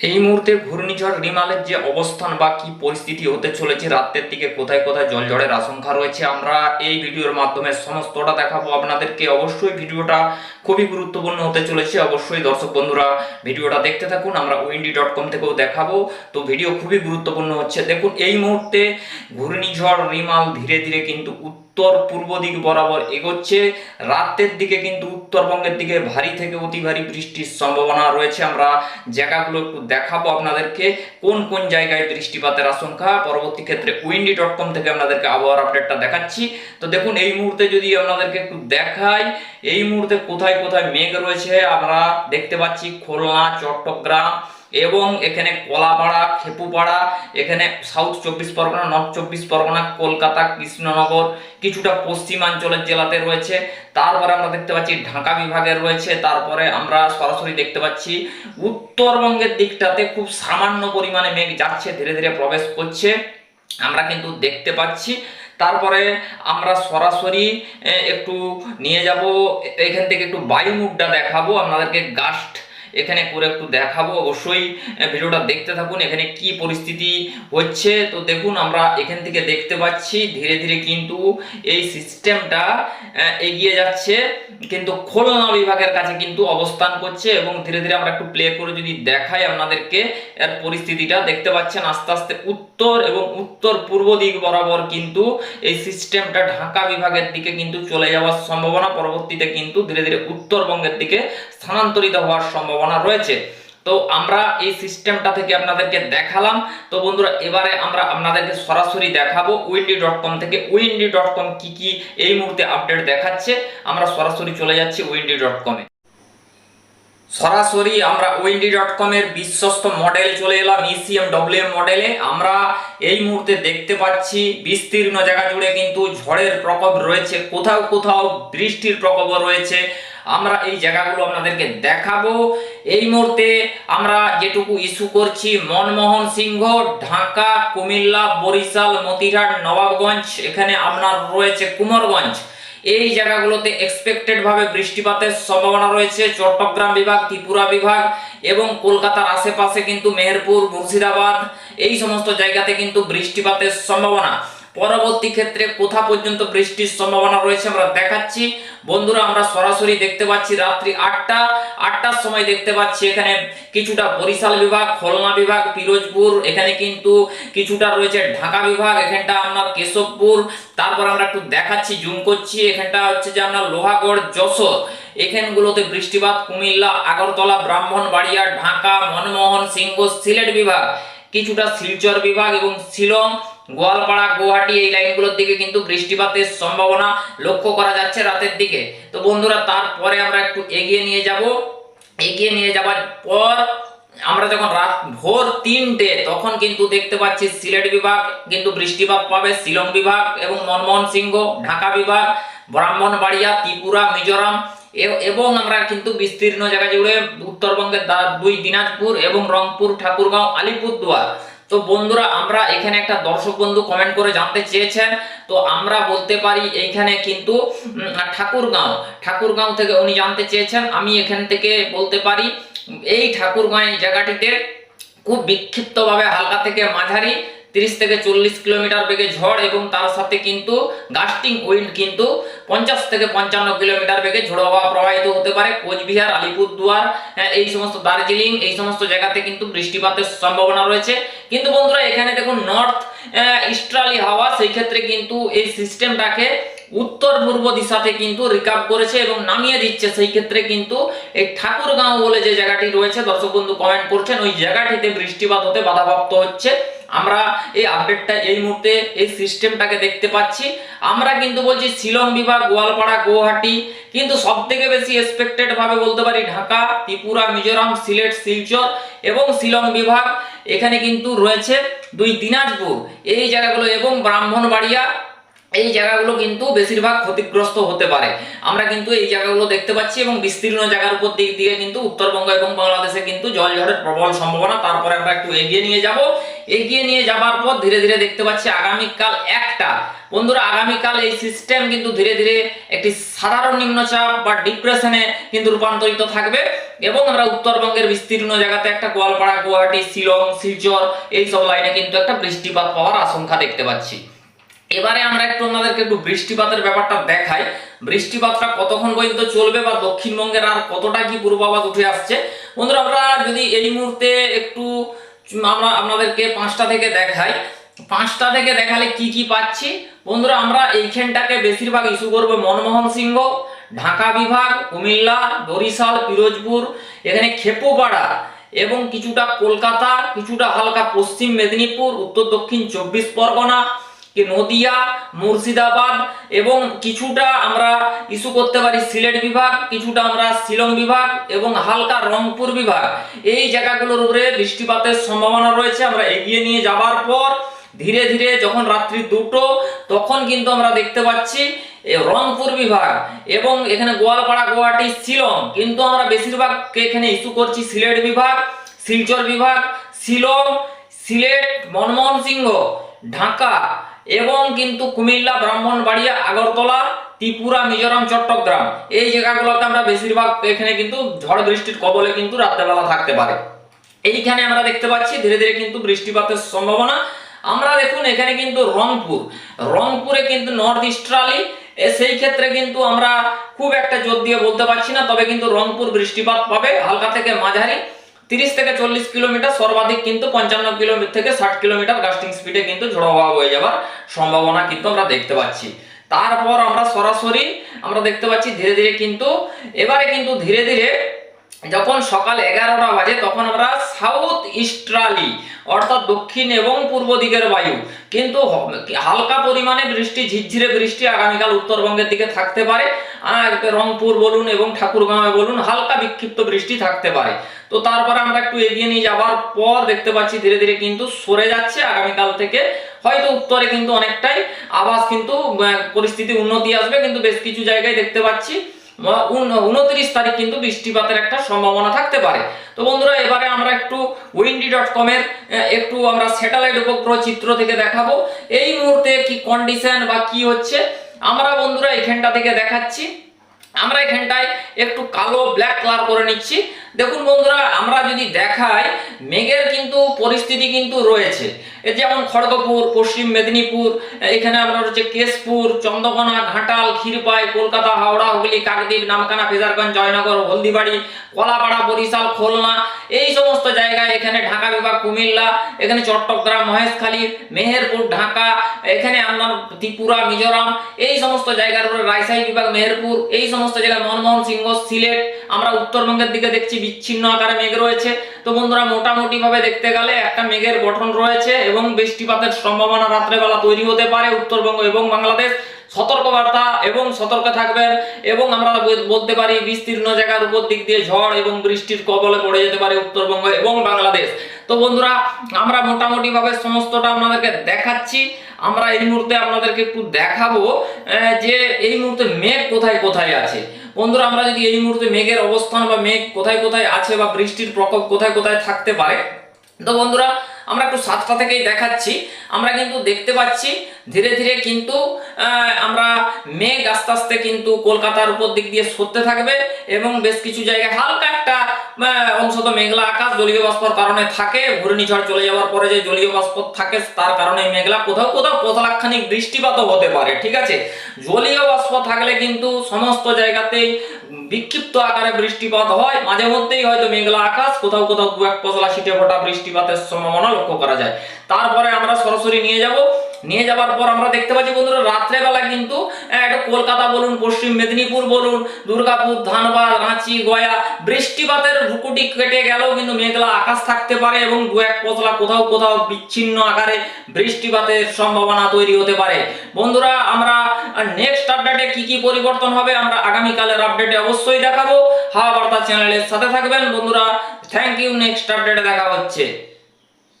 এই মুহূর্তে ঘূর্ণিঝড় রিমালের যে অবস্থান বা কি পরিস্থিতি হতে চলেছে রাতের দিকে, কোথায় কোথায় জলঝড়ের আশঙ্কা রয়েছে, আমরা এই ভিডিওর মাধ্যমে সমস্তটা দেখাবো আপনাদেরকে। অবশ্যই ভিডিওটা খুবই গুরুত্বপূর্ণ হতে চলেছে, অবশ্যই দর্শক বন্ধুরা ভিডিওটা দেখতে থাকুন, আমরা উইন্ডি ডট কম থেকেও দেখাবো। তো ভিডিও খুবই গুরুত্বপূর্ণ হচ্ছে। দেখুন, এই মুহূর্তে ঘূর্ণিঝড়, রিমাল ধীরে ধীরে কিন্তু উত্তর পূর্ব দিক বরাবর এগোচ্ছে। রাতের দিকে কিন্তু উত্তরবঙ্গের দিকে ভারী থেকে অতি ভারী বৃষ্টির সম্ভাবনা রয়েছে। আমরা জায়গাগুলো একটু দেখাবো আপনাদেরকে। কোন কোন জায়গায় বৃষ্টিপাতের আশঙ্কা? পরবর্তী ক্ষেত্রে উইন্ডি ডট কম থেকে আপনাদেরকে আবহাওয়ার আপডেটটা দেখাচ্ছি। তো দেখুন, এই মুহূর্তে যদি আপনাদেরকে একটু দেখাই, এই মুহূর্তে কোথায় কোথায় মেঘ রয়েছে, আমরা দেখতে পাচ্ছি খুলনা, চট্টগ্রাম এবং এখানে কলাপাড়া, খেপুপাড়া, এখানে সাউথ চব্বিশ পরগনা নর্থ চব্বিশ পরগনা, কলকাতা, কৃষ্ণনগর, কিছুটা পশ্চিমাঞ্চলের জেলাতে রয়েছে। তারপরে আমরা দেখতে পাচ্ছি ঢাকা বিভাগের রয়েছে। তারপরে আমরা সরাসরি দেখতে পাচ্ছি উত্তরবঙ্গের দিকটাতে খুব সামান্য পরিমাণে মেঘ যাচ্ছে, ধীরে ধীরে প্রবেশ করছে। আমরা কিন্তু দেখতে পাচ্ছি। তারপরে আমরা সরাসরি একটু নিয়ে যাব এখান থেকে একটু বায়ুমুখটা দেখাবো। আপনাদেরকে গাস্ট এখানে করে একটু দেখাবো। অবশ্যই ভিডিওটা দেখতে থাকুন, এখানে কি পরিস্থিতি হচ্ছে। তো দেখুন, আমরা এখান থেকে দেখতে পাচ্ছি, ধীরে ধীরে কিন্তু এই সিস্টেমটা এগিয়ে যাচ্ছে। কিন্তু খুলনা বিভাগের কাছে কিন্তু অবস্থান করছে এবং ধীরে ধীরে আমরা একটু প্লে করে যদি দেখাই আপনাদেরকে, এর পরিস্থিতিটা দেখতে পাচ্ছেন, আস্তে আস্তে উত্তর এবং উত্তর পূর্ব দিক বরাবর কিন্তু এই সিস্টেমটা ঢাকা বিভাগের দিকে কিন্তু চলে যাওয়ার সম্ভাবনা, পরবর্তীতে কিন্তু ধীরে ধীরে উত্তরবঙ্গের দিকে স্থানান্তরিত হওয়ার সম্ভাবনা রয়েছে। তো আমরা এই সিস্টেমটা থেকে আপনাদেরকে দেখালাম। তো বন্ধুরা, এবারে আমরা আপনাদেরকে সরাসরি দেখাবো উইন্ডি ডট কম থেকে উইন্ডি ডট কম কি কি এই মুহূর্তে আপডেট দেখাচ্ছে। আমরা সরাসরি চলে যাচ্ছি উইন্ডি ডট কমে সরাসরি আমরা উইন্ডি ডট কমের বিশ্বস্ত মডেল চলে এলাম ইসিএম ডব্লিউএম মডেলে আমরা এই মুহূর্তে দেখতে পাচ্ছি, বিস্তীর্ণ জায়গা জুড়ে কিন্তু ঝড়ের প্রকোপ রয়েছে। কোথাও কোথাও বৃষ্টির প্রকোপ রয়েছে। আমরা এই জায়গাগুলো আপনাদেরকে দেখাবো। এই মুহূর্তে আমরা যেটুকু ইস্যু করছি, মনমোহন সিংহ, ঢাকা, কুমিল্লা, বরিশাল, মতিহাট, নবাবগঞ্জ, এখানে আপনার রয়েছে কুমারগঞ্জ। এই জায়গাগুলোতে এক্সপেক্টেড ভাবে বৃষ্টিপাতের সম্ভাবনা রয়েছে। চট্টগ্রাম বিভাগ, ত্রিপুরা বিভাগ এবং কলকাতার আশেপাশে কিন্তু মেহেরপুর, মুর্শিদাবাদ এই সমস্ত জায়গাতে কিন্তু বৃষ্টিপাতের সম্ভাবনা। পরবর্তী ক্ষেত্রে কোথা পর্যন্ত বৃষ্টির সম্ভাবনা রয়েছে আমরা দেখাচ্ছি। বন্ধুরা, আমরা সরাসরি দেখতে পাচ্ছি রাত্রি আটটা, আটটার সময় দেখতে পাচ্ছি এখানে কিছুটা বরিশাল বিভাগ, খুলনা বিভাগ, পিরোজপুর, এখানে কিন্তু কিছুটা রয়েছে ঢাকা বিভাগ, এখানটা আপনার কেশবপুর, তারপর আমরা একটু দেখাচ্ছি, জুম করছি, এখানটা হচ্ছে যে আপনার লোহাগড়, যশোর। এখানগুলোতে বৃষ্টিপাত কুমিল্লা, আগরতলা, ব্রাহ্মণবাড়িয়া, ঢাকা, মনমোহন সিংহ, সিলেট বিভাগ, কিছুটা শিলচর বিভাগ এবং শিলং গোয়ালপাড়া, গুয়াহাটি এই লাইনগুলোর দিকে কিন্তু বৃষ্টিপাতের সম্ভাবনা লক্ষ্য করা যাচ্ছে রাতের দিকে। তো বন্ধুরা, তারপরে আমরা একটু এগিয়ে নিয়ে যাব। এগিয়ে নিয়ে যাওয়ার পর আমরা যখন রাত ভোর তিনটে, তখন কিন্তু দেখতে পাচ্ছি সিলেট বিভাগ কিন্তু বৃষ্টিপাত পাবে। শিলং বিভাগ এবং মনমোহন সিংহ, ঢাকা বিভাগ, ব্রাহ্মণবাড়িয়া, ত্রিপুরা, মিজোরাম এবং আমরা কিন্তু বিস্তীর্ণ জায়গা জুড়ে উত্তরবঙ্গের দুই দিনাজপুর এবং রংপুর, ঠাকুরগাঁও, আলিপুরদুয়ার। তো বন্ধুরা, আমরা এখানে একটা দর্শক বন্ধু কমেন্ট করে জানতে চেয়েছেন। তো আমরা বলতে পারি এইখানে কিন্তু ঠাকুরগাঁও ঠাকুরগাঁও থেকে উনি জানতে চেয়েছেন। আমি এখান থেকে বলতে পারি, এই ঠাকুরগাঁও এই জায়গাটিতে খুব বিক্ষিপ্তভাবে হালকা থেকে মাঝারি তিরিশ থেকে চল্লিশ কিলোমিটার বেগে ঝড় এবং তার সাথে কিন্তু গাস্টিং উইন্ড কিন্তু পঞ্চাশ থেকে পঞ্চান্ন কিলোমিটার বেগে ঝোড়ো হাওয়া প্রবাহিত হতে পারে। কোচবিহার আলিপুরদুয়ার হ্যাঁ, এই সমস্ত দার্জিলিং এই সমস্ত জায়গাতে কিন্তু বৃষ্টিপাতের সম্ভাবনা রয়েছে। কিন্তু বন্ধুরা এখানে দেখুন নর্থ ইস্ট্রালি হাওয়া সেই ক্ষেত্রে কিন্তু এই সিস্টেমটাকে উত্তর পূর্ব দিশাতে কিন্তু রিকাপ করেছে এবং নামিয়ে দিচ্ছে। সেই ক্ষেত্রে কিন্তু এই ঠাকুরগাঁও বলে যে জায়গাটি রয়েছে দর্শক বন্ধু কমেন্ট করছেন ওই জায়গাটিতে বৃষ্টিপাত হতে বাধাপ্রাপ্ত হচ্ছে। আমরা এই আপডেটটা এই মুহূর্তে এই সিস্টেমটাকে দেখতে পাচ্ছি। আমরা কিন্তু বলছি শিলং বিভাগ, গোয়ালপাড়া, গুয়াহাটি, কিন্তু সব থেকে বেশি এক্সপেক্টেড ভাবে বলতে পারি ঢাকা, ত্রিপুরা, মিজোরাম, সিলেট, শিলচর এবং শিলং বিভাগ। এখানে কিন্তু রয়েছে দুই দিনাজপুর, এই জায়গাগুলো এবং ব্রাহ্মণবাড়িয়া। এই জায়গাগুলো কিন্তু বেশিরভাগ ক্ষতিগ্রস্ত হতে পারে। আমরা কিন্তু এই জায়গাগুলো দেখতে পাচ্ছি এবং বিস্তীর্ণ জায়গার উপর দিক দিয়ে কিন্তু উত্তরবঙ্গ এবং বাংলাদেশে কিন্তু জল ঝড়ের প্রবল সম্ভাবনা। তারপরে আমরা একটু এগিয়ে নিয়ে যাব। এগিয়ে নিয়ে যাবার পর ধীরে ধীরে দেখতে পাচ্ছি আগামীকাল একটা। বন্ধুরা, আগামীকাল এই সিস্টেম কিন্তু ধীরে ধীরে একটি সাধারণ নিম্নচাপ বা ডিপ্রেশনে কিন্তু রূপান্তরিত থাকবে এবং আমরা উত্তরবঙ্গের বিস্তীর্ণ জায়গাতে একটা গোয়ালপাড়া, গুয়াহাটি, শিলং, শিলচর এই সব লাইনে কিন্তু একটা বৃষ্টিপাত পাওয়ার আশঙ্কা দেখতে পাচ্ছি। এবারে আমরা একটু আপনাদেরকে একটু বৃষ্টিপাতের ব্যাপারটা দেখাই। বৃষ্টিপাতটা কতক্ষণ পর্যন্ত চলবে বা দক্ষিণবঙ্গের আর কতটা কি পূর্বাভাস উঠে আসছে? বন্ধুরা, আমরা যদি এই মুহূর্তে একটু আমরা আপনাদেরকে পাঁচটা থেকে দেখাই। পাঁচটা থেকে দেখালে কি কি পাচ্ছি? বন্ধুরা, আমরা এইখানটাকে বেশিরভাগ ইস্যু করব মনমোহন সিংহ, ঢাকা বিভাগ, কুমিল্লা, বরিশাল, পিরোজপুর, এখানে খেপোপাড়া এবং কিছুটা কলকাতা, কিছুটা হালকা পশ্চিম মেদিনীপুর, উত্তর দক্ষিণ চব্বিশ পরগনা নদিয়া, মুর্শিদাবাদ এবং কিছুটা আমরা ইস্যু করতে পারি সিলেট বিভাগ, কিছুটা আমরা শিলং বিভাগ এবং হালকা রংপুর বিভাগ। এই জায়গাগুলোর উপরে বৃষ্টিপাতের সম্ভাবনা রয়েছে। আমরা এগিয়ে নিয়ে যাবার পর ধীরে ধীরে যখন রাত্রি দুটো, তখন কিন্তু আমরা দেখতে পাচ্ছি রংপুর বিভাগ এবং এখানে গোয়ালপাড়া, গুয়াহাটি, শিলং কিন্তু আমরা বেশিরভাগ এখানে ইস্যু করছি সিলেট বিভাগ, শিলচর বিভাগ, শিলং, সিলেট, মনমোহন সিংহ, ঢাকা এবং কিন্তু কুমিল্লা, ব্রাহ্মণবাড়িয়া, আগরতলা, ত্রিপুরা, মিজোরাম, চট্টগ্রাম। এই জায়গাগুলোতে আমরা বেশিরভাগ এখানে কিন্তু ঝড় বৃষ্টির কবলে কিন্তু রাত্রেবেলা থাকতে পারে। এইখানে আমরা দেখতে পাচ্ছি ধীরে ধীরে কিন্তু বৃষ্টিপাতের সম্ভাবনা। আমরা দেখুন এখানে কিন্তু রংপুর। রংপুরে কিন্তু নর্থ ইস্টার্লি সেই ক্ষেত্রে কিন্তু আমরা খুব একটা জোর দিয়ে বলতে পারছি না, তবে কিন্তু রংপুর বৃষ্টিপাত পাবে হালকা থেকে মাঝারি। তিরিশ থেকে চল্লিশ কিলোমিটার, সর্বাধিক কিন্তু পঞ্চান্ন কিলোমিটার থেকে ষাট কিলোমিটার গাস্টিং স্পিডে কিন্তু ঝোড়ো হাওয়া হয়ে যাবার সম্ভাবনা কিন্তু আমরা দেখতে পাচ্ছি। তারপর আমরা সরাসরি আমরা দেখতে পাচ্ছি ধীরে ধীরে কিন্তু, এবারে কিন্তু ধীরে ধীরে যখন সকাল এগারোটা বাজে তখন আমরা সাউথ ইস্ট্রালি অর্থাৎ দক্ষিণ এবং পূর্ব দিকের বায়ু, কিন্তু হালকা পরিমাণে বৃষ্টি, ঝিরঝিরে বৃষ্টি আগামীকাল উত্তরবঙ্গের দিকে থাকতে পারে। রংপুর বলুন এবং ঠাকুরগাঁওয়ে বলুন, হালকা বিক্ষিপ্ত বৃষ্টি থাকতে পারে। তো তারপরে আমরা একটু এগিয়ে নিয়ে যাবার পর দেখতে পাচ্ছি ধীরে ধীরে কিন্তু সরে যাচ্ছে আগামীকাল থেকে। হয়তো উত্তরে কিন্তু অনেকটাই আবাস কিন্তু পরিস্থিতি উন্নতি আসবে, কিন্তু বেশ কিছু জায়গায় দেখতে পাচ্ছি উনত্রিশ তারিখ কিন্তু বৃষ্টিপাতের একটা সম্ভাবনা থাকতে পারে। তো বন্ধুরা, এবারে আমরা একটু উইন্ডি ডট কমের একটু আমরা স্যাটেলাইট উপগ্রহ চিত্র থেকে দেখাবো। এই মুহূর্তে কি কন্ডিশন বা কি হচ্ছে? আমরা বন্ধুরা এখানটা থেকে দেখাচ্ছি। আমরা এখানটায় একটু কালো ব্ল্যাক কালার করে নিচ্ছি। দেখুন বন্ধুরা, আমরা যদি দেখাই, মেঘের কিন্তু পরিস্থিতি কিন্তু রয়েছে। যেমন খড়গপুর, পশ্চিম মেদিনীপুর, এখানে আমরা হচ্ছে কেশপুর, চন্দ্রকোনা, ঘাটাল, ক্ষীরপাই, কলকাতা, হাওড়া, হুগলি, কাকদ্বীপ নামখানা ফেজারগঞ্জ, জয়নগর, হলদিবাড়ি, কলাপাড়া, বরিশাল, খুলনা, এই সমস্ত জায়গায় এখানে ঢাকা বিভাগ, কুমিল্লা, এখানে চট্টগ্রাম, মহেশখালী, মেহেরপুর, ঢাকা, এখানে আপনার ত্রিপুরা, মিজোরাম, এই সমস্ত জায়গার উপরে রাজশাহী বিভাগ, মেহেরপুর, এই সমস্ত জায়গায় মনমোহন সিংহ, সিলেট, আমরা উত্তরবঙ্গের দিকে দেখছি বিচ্ছিন্ন আকারে মেঘ রয়েছে। তো বন্ধুরা মোটামুটি ভাবে দেখতে গেলে একটা মেঘের গঠন রয়েছে এবং বৃষ্টিপাতের সম্ভাবনা রাত্রেবেলা তৈরি হতে পারে উত্তরবঙ্গ এবং বাংলাদেশ। সতর্কবার্তা এবং সতর্ক থাকবেন এবং আমরা বলতে পারি বিস্তীর্ণ জায়গার উপর দিক দিয়ে ঝড় এবং বৃষ্টির কবলে পড়ে যেতে পারে উত্তরবঙ্গ এবং বাংলাদেশ। তো বন্ধুরা, আমরা মোটামুটি ভাবে সমস্তটা আপনাদেরকে দেখাচ্ছি। আমরা এই মুহূর্তে আপনাদেরকে একটু দেখাবো যে এই মুহূর্তে মেঘ কোথায় কোথায় আছে। বন্ধুরা, আমরা যদি এই মুহূর্তে মেঘের অবস্থান বা মেঘ কোথায় কোথায় আছে বা বৃষ্টির প্রকোপ কোথায় কোথায় থাকতে পারে, তো বন্ধুরা আমরা একটু সাতটা থেকেই দেখাচ্ছি। আমরা কিন্তু দেখতে পাচ্ছি, ধীরে ধীরে কিন্তু আমরা মেঘ আস্তে আস্তে কিন্তু কলকাতার উপর দিক দিয়ে সরতে থাকবে এবং বেশ কিছু জায়গায় হালকা একটা অংশত মেঘলা আকাশ, জলীয় বাষ্পর কারণে থাকে। ঘূর্ণিঝড় চলে যাওয়ার পরে যে জলীয় বাষ্প থাকে, তার কারণে মেঘলা, কোথাও কোথাও পতলাক্ষণিক বৃষ্টিপাতও হতে পারে, ঠিক আছে? জলীয় বাষ্প থাকলে কিন্তু সমস্ত জায়গাতেই বিক্ষিপ্ত আকারে বৃষ্টিপাত হয়, মাঝে মধ্যেই হয়তো মেঘলা আকাশ, কোথাও কোথাও দু এক পশলা শীতে ফোটা বৃষ্টিপাতের সম্ভাবনা লক্ষ্য করা যায়। তারপরে আমরা সরাসরি নিয়ে যাব। নিয়ে যাবার পর আমরা দেখতে পাচ্ছি বন্ধুরা, রাত্রেবেলা কিন্তু একটা কলকাতা বলুন, পশ্চিম মেদিনীপুর বলুন, দুর্গাপুর, ধানবাদ, রাঁচি, গয়া, বৃষ্টিপাতের ভুকুটি কেটে গেলেও কিন্তু মেঘলা আকাশ থাকতে পারে এবং দু এক পতলা কোথাও কোথাও বিচ্ছিন্ন আকারে বৃষ্টিপাতের সম্ভাবনা তৈরি হতে পারে। বন্ধুরা, আমরা নেক্সট আপডেটে কি কি পরিবর্তন হবে আমরা আগামীকালের আপডেটে অবশ্যই দেখাবো। হাওয়া বার্তা চ্যানেলের সাথে থাকবেন। বন্ধুরা থ্যাংক ইউ নেক্সট আপডেটে দেখা হচ্ছে।